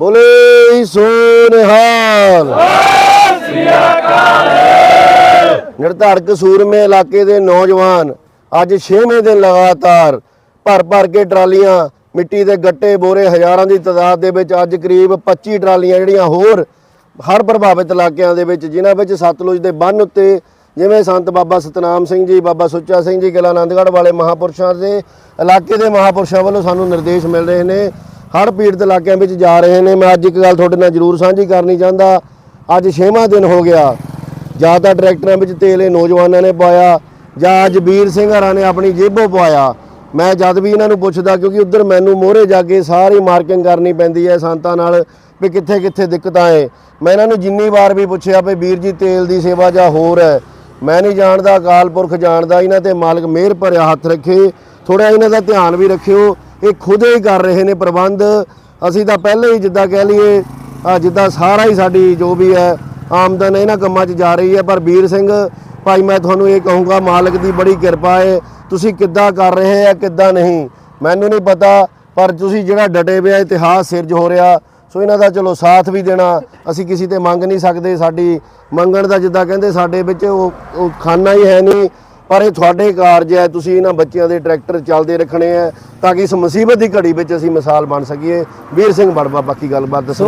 ਬੋਲੇ ਸੋਨਹਾਲ। ਨਿਰਧਾਰਕ ਸੂਰਮੇ ਇਲਾਕੇ ਦੇ ਨੌਜਵਾਨ ਅੱਜ 6ਵੇਂ ਦਿਨ ਲਗਾਤਾਰ ਭਰ ਭਰ ਕੇ ਟਰਾਲੀਆਂ, ਮਿੱਟੀ ਦੇ ਗੱਟੇ, ਬੋਰੇ ਹਜ਼ਾਰਾਂ ਦੀ ਤਾਦਾਦ ਦੇ ਵਿੱਚ ਅੱਜ ਕਰੀਬ 25 ਟਰਾਲੀਆਂ ਜਿਹੜੀਆਂ ਹੋਰ ਹਰ ਪ੍ਰਭਾਵਿਤ ਇਲਾਕਿਆਂ ਦੇ ਵਿੱਚ, ਜਿਨ੍ਹਾਂ ਵਿੱਚ ਸਤਲੁਜ ਦੇ ਬੰਨ ਉੱਤੇ ਜਿਵੇਂ ਸੰਤ ਬਾਬਾ ਸਤਨਾਮ ਸਿੰਘ ਜੀ, ਬਾਬਾ ਸੁੱਚਾ ਸਿੰਘ ਜੀ ਕਿਲਾ ਆਨੰਦਗੜ੍ਹ ਵਾਲੇ ਮਹਾਪੁਰਸ਼ਾਂ ਦੇ ਇਲਾਕੇ ਦੇ ਮਹਾਪੁਰਸ਼ਾਂ ਵੱਲੋਂ ਸਾਨੂੰ ਨਿਰਦੇਸ਼ ਮਿਲ ਰਹੇ ਨੇ। ਹਰ ਪੀੜਤ ਇਲਾਕਿਆਂ ਵਿੱਚ ਜਾ ਰਹੇ ਨੇ। ਮੈਂ ਅੱਜ ਇੱਕ ਗੱਲ ਤੁਹਾਡੇ ਨਾਲ ਜ਼ਰੂਰ ਸਾਂਝੀ ਕਰਨੀ ਚਾਹੁੰਦਾ। ਅੱਜ 6ਵਾਂ ਦਿਨ ਹੋ ਗਿਆ। ਜਾਂ ਤਾਂ ਟਰੈਕਟਰਾਂ ਵਿੱਚ ਤੇਲ ਇਹ ਨੌਜਵਾਨਾਂ ਨੇ ਪਾਇਆ, ਜਾਂ ਅੱਜ ਵੀਰ ਸਿੰਘ ਹਰਾਂ ਨੇ ਆਪਣੀ ਜੇਬੋਂ ਪਵਾਇਆ ਮੈਂ ਜਦ ਵੀ ਇਹਨਾਂ ਨੂੰ ਪੁੱਛਦਾ, ਕਿਉਂਕਿ ਉੱਧਰ ਮੈਨੂੰ ਮੋਹਰੇ ਜਾ ਕੇ ਸਾਰੀ ਮਾਰਕਿੰਗ ਕਰਨੀ ਪੈਂਦੀ ਹੈ ਸੰਤਾਂ ਨਾਲ, ਵੀ ਕਿੱਥੇ ਕਿੱਥੇ ਦਿੱਕਤਾਂ ਏ। ਮੈਂ ਇਹਨਾਂ ਨੂੰ ਜਿੰਨੀ ਵਾਰ ਵੀ ਪੁੱਛਿਆ ਵੀ ਵੀਰ ਜੀ, ਤੇਲ ਦੀ ਸੇਵਾ ਜਾਂ ਹੋਰ ਹੈ, ਮੈਂ ਨਹੀਂ ਜਾਣਦਾ ਅਕਾਲ ਪੁਰਖ ਜਾਣਦਾ। ਇਹਨਾਂ ਤੇ ਮਾਲਕ ਮਿਹਰ ਭਰਿਆ ਹੱਥ ਰੱਖੇ। ਥੋੜਾ ਇਹਨਾਂ ਦਾ ਧਿਆਨ ਵੀ ਰੱਖਿਓ। ਇਹ ਖੁਦ ਹੀ ਕਰ ਰਹੇ ਨੇ ਪ੍ਰਬੰਧ। ਅਸੀਂ ਤਾਂ ਪਹਿਲੇ ਹੀ ਜਿੱਦਾਂ ਕਹਿ ਲਈਏ ਜਿੱਦਾਂ ਸਾਰਾ ਹੀ ਸਾਡੀ ਜੋ ਵੀ ਹੈ, ਆਮਦਨ ਇਹਨਾਂ ਕੰਮਾਂ 'ਚ ਜਾ ਰਹੀ ਹੈ। ਪਰ ਵੀਰ ਸਿੰਘ, ਭਾਈ ਮੈਂ ਤੁਹਾਨੂੰ ਇਹ ਕਹੂੰਗਾ, ਮਾਲਕ ਦੀ ਬੜੀ ਕਿਰਪਾ ਹੈ ਤੁਸੀਂ ਕਿੱਦਾਂ ਕਰ ਰਹੇ ਆ, ਕਿੱਦਾਂ ਨਹੀਂ? ਮੈਨੂੰ ਨਹੀਂ ਪਤਾ, ਪਰ ਤੁਸੀਂ ਜਿਹੜਾ ਡਟੇ ਪਿਆ ਇਤਿਹਾਸ ਸਿਰਜ ਹੋ ਰਿਹਾ। ਸੋ ਇਹਨਾਂ ਦਾ ਚਲੋ ਸਾਥ ਵੀ ਦੇਣਾ। ਅਸੀਂ ਕਿਸੇ ਤੇ ਮੰਗ ਨਹੀਂ ਸਕਦੇ। ਸਾਡੀ ਮੰਗਣ ਦਾ ਜਿੱਦਾਂ ਕਹਿੰਦੇ, ਸਾਡੇ ਵਿੱਚ ਉਹ ਖਾਨਾ ਹੀ ਹੈ ਨਹੀਂ। ਪਰ ਇਹ ਤੁਹਾਡੇ ਕਾਰਜ ਹੈ, ਤੁਸੀਂ ਇਹਨਾਂ ਬੱਚਿਆਂ ਦੇ ਟਰੈਕਟਰ ਚੱਲਦੇ ਰੱਖਣੇ ਆ ਤਾਂ ਕਿ ਇਸ ਮੁਸੀਬਤ ਦੀ ਘੜੀ ਵਿੱਚ ਅਸੀਂ ਮਿਸਾਲ ਬਣ ਸਕੀਏ। ਵੀਰ ਸਿੰਘ ਬੜਵਾ, ਬਾਕੀ ਗੱਲਬਾਤ ਦੱਸੋ।